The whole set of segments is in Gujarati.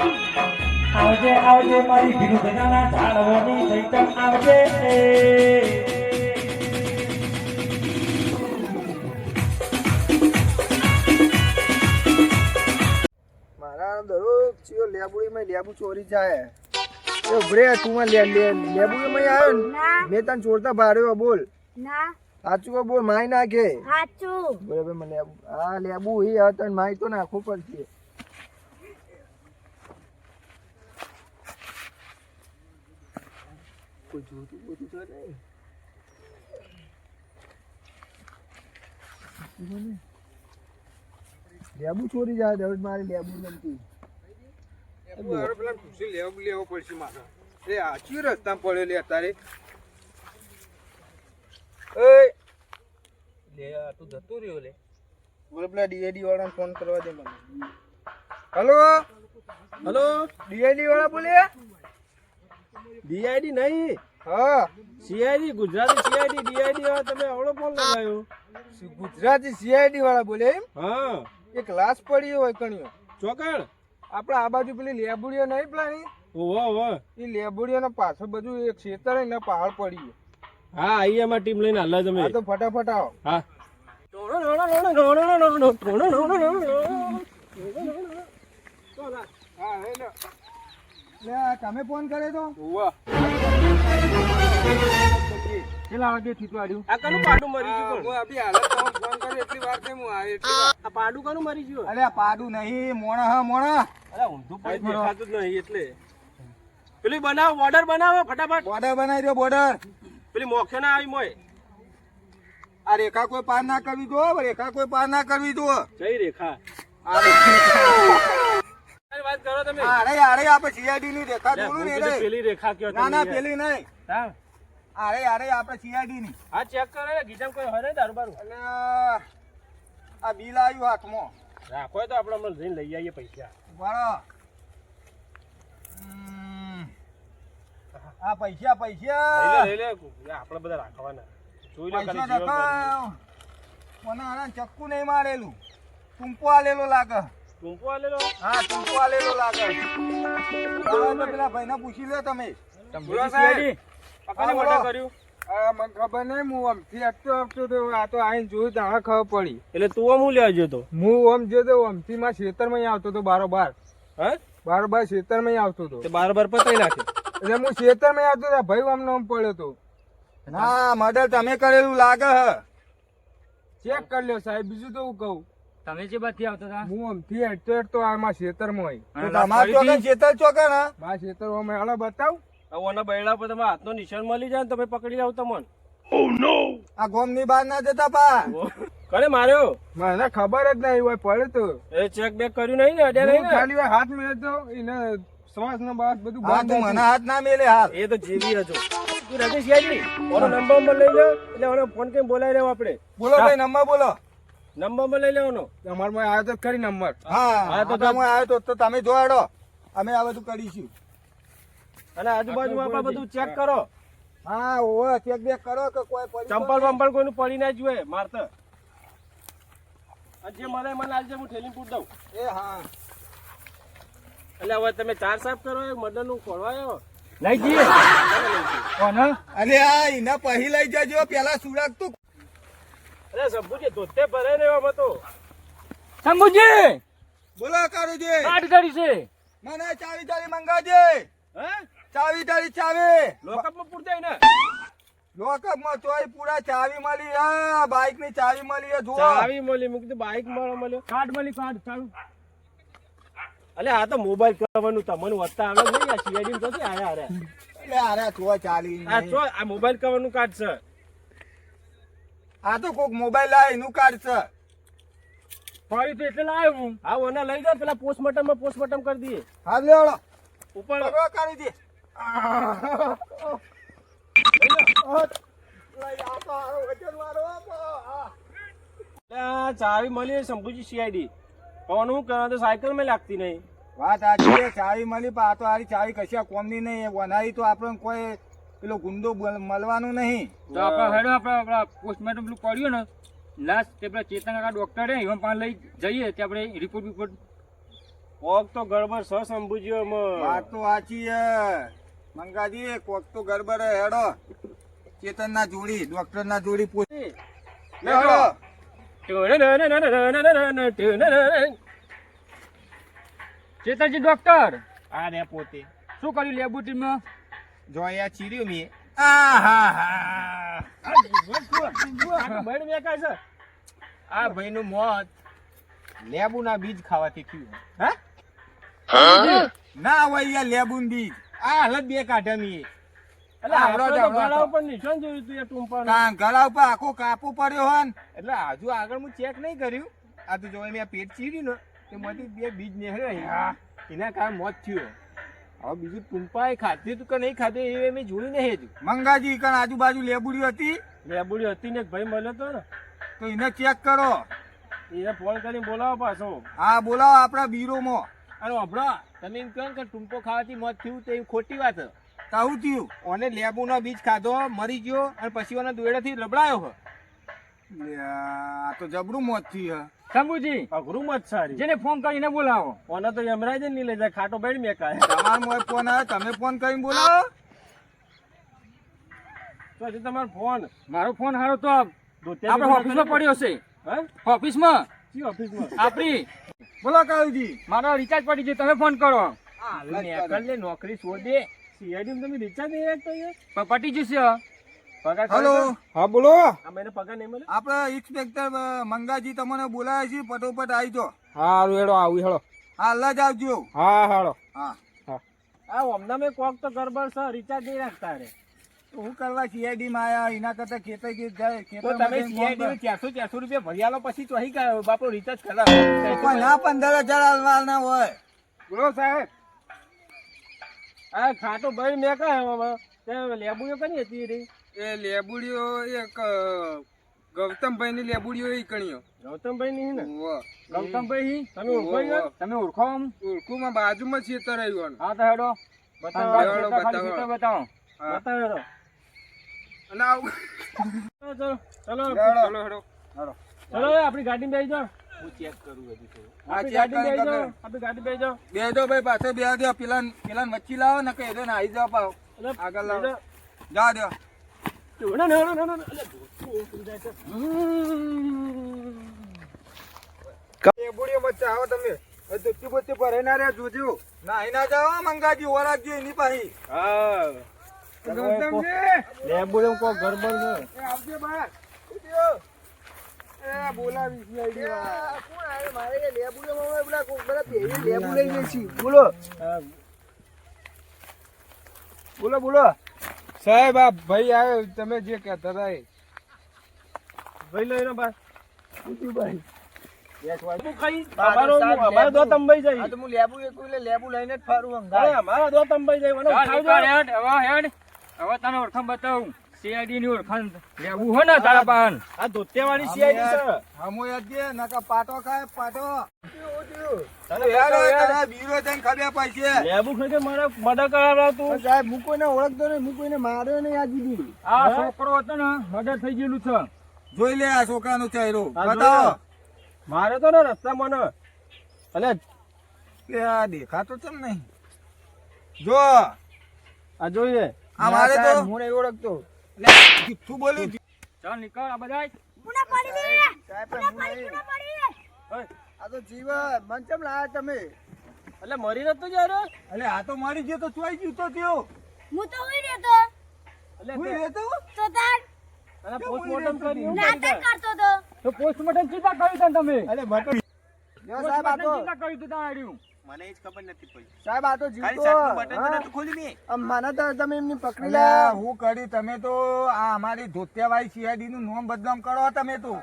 આવજે આવજે મારી વિરુદ્ધના ઝાડવાની ચૈતન આવજે. મારા દરરોજ ચિયો લેબુડીમાં લેબુ ચોરી જાય. એ ઉભરે તું લે લે લેબુડીમાં આવ્યો ને મેં તને ચોરતા ભાર્યો બોલ. ના. સાચું બોલ માય નાખે સાચું. બરાબર મને લેબુ હા લેબુ એ હવે તને માય તો નાખવું પડશે. કોઈ જોતું બોતું તો નહીં. લેબુ ચોરી જાય દરરોજ મારે લેબુ નથી. પેલા ખુશી લેવો લેવો પડશે મારે. એ આચી રસ્તા પડ્યો અત્યારે? એ! લે આ તું જતો રહ્યો લે. બોલે પેલા ડીએડી વાળાને ફોન કરવા દે મને. હલો? હલો? ડીઆઈડી વાળા બોલે? ડીઆઈડી નહીં. હા. સીઆઈડી ગુજરાતી સીઆઈડી ડીઆઈડી વાળા તમે આવડો ફોન લગાવ્યો ગુજરાતી સીઆઈડી વાળા બોલે એમ? હા. એક ક્લાસ પડી હોય કણિયો ચોકડ. આપણે આ બાજુ પેલી લેબુડીઓ નહીં પ્લાની? ઓહો ઓહો. એ લેબુડીઓના પાછળ બધું એક ખેતર ને પહાડ પડી હા આઈ એમાં ટીમ લઈને હાલ તમે. આ તો ફટાફટ આવો. હા. તમે ફોન કરે તો? ઓવા કેટલા વાગે થીતું આ કનું પાડું મરી ગયું હું અભી હાલત ફોન કર્યો એટલી વારથી હું આવ્યો આ પાડું કનું મરી ગયું? અરે આ પાડું નહીં મોણા હા મોણા અરે ઊંધું પડી દેખાતું જ નહીં એટલે. પેલી બનાવો બોર્ડર બનાવો ફટાફટ. બોર્ડર બનાવી દો બોર્ડર. પેલી મોખે ના આવી મોય. આ રેખા કોઈ પાર ના કરવી દો રેખા કોઈ પાર ના કરવી દો જઈ રેખા. વાત કરો તમે. અરે અરે આપણે સીઆઈડી ની રેખા જોડું ને પેલી રેખા કયો ના ના. પેલી નહીં. અરે અરે આપણે સીઆઈડી ની. હા ચેક કરો ને ગીજામાં કોઈ ને દારૂ બારું. અને આ બિલ આવ્યું હાથમાં. રાખો તો આપણે હમણાં જઈને લઈ આવીએ પૈસા. બરો આ પૈસા પૈસા. લઈ લે લે આપણે બધા રાખવાના. જોઈ લે પૈસા ખાલી મને આના ચક્કુ નહીં મારેલું. ટૂંકો આલેલો લાગે. ટૂંકો આલેલો? હા ટૂંકો આલેલો લાગે. પેલા ભાઈને પૂછી લો તમે. બોલો સાહેબ પકડી મોટા કર્યું? આ મને ખબર નહીં હું આમથી હટતો હટતો તો આ તો આઈને જોયું તો આ ખબર પડી. એટલે તું આમ હું લેવા ગયો તો? હું આમ જે તો આમથી માં ખેતરમાં આવતો તો બારોબાર. હા? બારોબાર ખેતરમાં આવતો હતો તે. બાર બાર પતાઈ નાખે. એટલે હું ખેતરમાં આવતો હતો ભાઈ આમ નામ પડ્યો તો. ના મર્ડર તમે કરેલું લાગે હ. ચેક કરી લ્યો સાહેબ બીજું તો હું કહું. તમે જે બાજુથી આવતા હતા? હું આમથી હેઠતો હેઠતો આમાં ખેતરમાં હોય તમારે? ખેતર ચોકન ના મારા ખેતરમાં હાલો બતાવ. ઓના બૈડા પર તમે હાથનો નિશાન મળી જાય ને તમે પકડી લાવ તમને. આ ગોમની બહાર ના જતા પા. કરે માર્યો? મને ખબર જ નહીં હોય પડે તો. એ ચેક બેક કર્યું નહીં ને અડ્યા નહીં ખાલી હાથ મેળ તો એને શ્વાસ ને બાદ બધું હા, બંધ મને હાથ ના મેલે હાથ એ તો જીવી હતો તું રાજેશ યાદી ઓનો નંબર નંબર લઈ લે એટલે ઓનો ફોન કરીને બોલાવી લેવો આપણે? બોલો ભાઈ નંબર બોલો. નંબરમાં લઈ લેવાનો. અમારમાં આવ્યો તો ખરી નંબર હા હા, તો તમે આવ્યો તો તો તમે જોડો. અમે આ બધું કરીશું. અને આજુબાજુ આપણે બધું ચેક કરો. હા ઓવે ચેક બેક કરો કે કોઈ પડી ચંપલ બંપલ કોઈનું પડી ના જોઈએ મારતા. જે મળે મને આજે હું ઠેલી પૂટ દઉં. એ હા. એટલે હવે તમે ચાર સાફ કરો એ મર્ડરનું ખોળવાયો. લઈ જઈએ. કોને? અરે આ એના પહી લઈ જજો પેલા સુરાક તો. અરે સબ્બુજી ધોતે ભરે ને એવામાં તો. શંભુજી! બોલો કારુજી. આઠ કરી છે. મને ચાવી ચાવી મંગાજે હે? ચાવી તારી ચાવી. લોકઅપમાં પૂરતા ને? લોકઅપમાં ચોય પૂરા ચાવી મળી. હા બાઈકની ચાવી મળી જો ચાવી મળી મૂકી તો બાઈક મળો મળ્યો. કાર્ડ મળી કાર્ડ ચાલુ. અલે આ તો મોબાઈલ કરવાનું તમને વધતા આવે નહીં આ સીઆઈડી તો કે આયા આરે એટલે અરે તો ચાલી આ તો આ મોબાઈલ કરવાનું કાર્ડ છે. આ તો કોક મોબાઈલ આ એનું કાર્ડ છે. ફરી તો એટલે લાવ્યો હું. હા ઓને લઈ જાઓ પેલા પોસ્ટમોર્ટમમાં પોસ્ટમોર્ટમ કરી દઈએ. હા લેવડો. ઉપર. કરી આ ચાવી મળી શંભુજી સીઆઈડી પણ હું કરવા તો સાયકલમાં લાગતી નહીં. વાત આ છે ચાવી મળી પણ આ તો આરી ચાવી કશા કોમની નહીં વનારી તો આપણને કોઈ પેલો ગુંડો મળવાનો નહીં. તો આપણે હેડો આપણે આપણા પોસ્ટમોર્ટમ પેલું પડ્યું ને લાસ્ટ તે પેલા ચેતન કાકા ડોક્ટર હે એમાં પાસે લઈ જઈએ તે આપણે રિપોર્ટ બિપોર્ટ કોક તો ગડબડ સ શંભુજી વાત તો સાચી હે મંગાજી કોક તો ગડબડ હેડો. ચેતન ના જોડી ડોક્ટર ના જોડી પૂછી ચેતનજી ડોક્ટર. આ ને પોતે. શું કર્યું લેબોરેટરીમાં? માં જોયા ચીર્યું મેં. આ ભાઈ નું મોત લેબુ ના મોત લેબુના બીજ ખાવાથી થયું. ના હોય લેબુ લેબુન બીજ. આ હાલત બે કાઢ્યા મીએ એટલે આવડો તો ગળા ઉપર નિશાન જોયું તું એ ટૂંપાનું. કાં ગળા ઉપર આખો કાપો પડ્યો હન? એટલે હજુ આગળ હું ચેક નહીં કર્યું. આ તો જો મેં પેટ ચીર્યું ને તેમાંથી બે બીજ નીકળ્યા એના કારણે મોત થયું. હવે બીજું ટૂંપાએ ખાધી તું કે નહીં ખાધું એ મેં જોયું નહીં હજુ. મંગાજી કણ આજુબાજુ લેબુડી હતી. લેબુડી હતી ને ભાઈ મળ્યો તો ને. તો એને ચેક કરો. એને ફોન કરીને બોલાવો પાછો. હા બોલાવો આપણા બીરોમાં. અને અભડો તમે એમ કહો કે ટૂંપો ખાવાથી મોત થયું તો એ ખોટી વાત છે. થયું. ઓને લેબુનો બીજ ખાધો મરી ગયો અને પછી ઓને દોડેથી લબડાયો હ. આ તો જબરું મોત થયું હે. શંભુજી અઘરું મત સારી. જેને ફોન કરીને બોલાવો. ઓને તો યમરાજ નહીં લઈ જાય ખાટો બેડ મેકાય. તમારો મોય ફોન આવે તમે ફોન કરીને બોલાવો. તો હજી તમારો ફોન મારો ફોન હારો તો આપણે ઓફિસમાં પડ્યો છે. હા? ઓફિસમાં કઈ ઓફિસમાં આપણી બોલો કાળુજી મારો રિચાર્જ પડી છે તમે ફોન કરો. નોકરી શોધે. સીઆઈડી માં તમે રિચાર્જ નહીં રાખતો યાર પટી જશે પગાર હા બોલો. આ પગાર નહીં મળે? આપણે ઇન્સ્પેક્ટર મંગાજી તમને બોલાવે છે ફટોફટ આવી જાઓ. હારું હેડો આવું હેડો. હાલ જ આવજો. હા હાડો. હા. હા. ઓમના મેં કોક તો ગરબડ છે રિચાર્જ નહીં રાખતા રે. હું કરવા સીઆઈડી માં આયા એના કરતા ખેતર ગીત જાય તો તમે સીઆઈડી માં ચારસો ચારસો રૂપિયા ભરી આલો પછી તો અહીં કા- બાપો રિચાર્જ પણ કરાવો ના પંદર હજાર હાલવાના હોય. બોલો સાહેબ. આ ખાટો ભાઈ મેં કહે લેબુડીઓ કઈ હતી રે? એ લેબુડીઓ એક ગૌતમભાઈ ની લેબુડીઓ એ કણીઓ. ગૌતમભાઈ ની? ને ગૌતમભાઈ તમે ઓળખો તમે ઓળખો આમ? માં બાજુમાં ખેતર આવ્યું હા તો હેડો. બતાવો. બતાવો. બતાવો. બતાવો. અને આવું. ચલો ચલો ચલો ચલો હેડો. ચલો આપણી ગાડી બેસી જાઓ. હા, આપણી check ગાડી બેસી જાઓ આપણી ગાડી બેસી જાઓ. બે ભાઈ પાછો બે દો પેલા પેલા વચ્ચે લાવો ને કહી દો ને આવી જાઓ પાવ આગળ લાવો. જા દો આવો તમે. એ દુત્તી પર ભરાઈ ના રહ્યા જોજો ના ના જાઓ મંગાજી ઓરાકજો એની પાહી. હા. છે? એ આવજે એ બોલાવી. બોલો બોલો. સાહેબ આ ભાઈ આવે તમે જે કહેતા હતા એ. ભાઈ લઈ લો ભાઈ. હું કઈ અમારો અમારો દો તંબાઈ જાય. હું લેબુ એક લેબુ લઈને જ ફરું અમારા દો. તંબાઈ જાય હેડ, હવે તને ઓળખાણ બતાવું. સીઆઈડી ની ઓળખાણ લેવું હોય ને તારા પાન આ ધોતિયાવાળી સીઆઈડી છે. હમો યાદ દે નકા પાટો ખાય પાટો. મારા તું સાહેબ હું કોઈને ઓળખતો નહીં હું કોઈને માર્યો નહીં આ દીદી આ હે? છોકરો હતો ને મર્ડર થઈ ગયેલું છે. જોઈ લે આ છોકરાનો ચહેરો. આ મારે તો ને રસ્તામાં મને અલે આ દેખાતો ચમ ને જો. આ જોઈએ. આ મારે તો હું નહીં ઓળખતો. તું જુઠ્ઠું બોલ્યું ચાલ નીકળ આ બધા આ તો જીવન મન ચમ લાયા તમે? એટલે મરી નતો જારો એટલે આ તો મારી ગયો તો ચોઈ ગયો તો થયો. હું તો ઉઈ રહેતો. એટલે હું રહેતો? તો તાર અને પોસ્ટમોર્ટમ કર્યું નાટક કરતો તો. તો પોસ્ટમોર્ટમ ચિંતા કર્યું તને તમે? અલે બટો સાહેબ આ તો ચિંતા કર્યું તું તારું મને જ ખબર નથી પડી. સાહેબ આ તો ખાલી બટન તો ખોલ્યું મેં મને તો તમે એમની પકડી લા હું કરી તમે તો આ અમારી ધોત્યાવાઈ સીઆઈડી નું નામ બદનામ કરો તમે તો.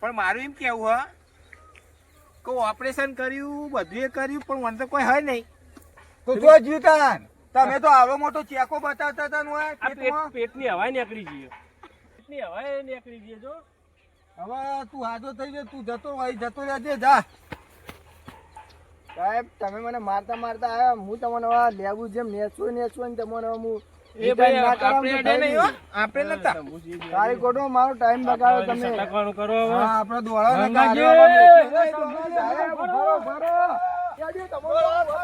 પણ મારું એમ કેવું હ? કો ઓપરેશન કર્યું બધું એ કર્યું પણ મને તો કોઈ હોય નહીં. તો જો જીવતાન તમે તો આવો મોટો ચેકો બતાવતા હતા નું આ પેટની હવાય નીકળી ગઈ પેટની હવાય નીકળી ગઈ જો. હવે તું હાજો થઈ જાય તું જતો હોય જતો રહેજે જા. સાહેબ તમે મને મારતા મારતા આવ્યા હું તમને હવે લેવું જેમ નેચું ને તમને હું એ ભાઈ આપણે અડે નહીં હો આપણે નતા તારી ગોડો મારો ટાઈમ બગાડો તમે સટકવાનું કરો હવે હા આપણે દોડો ને સાહેબ, ભરો, ભરો. તમારો.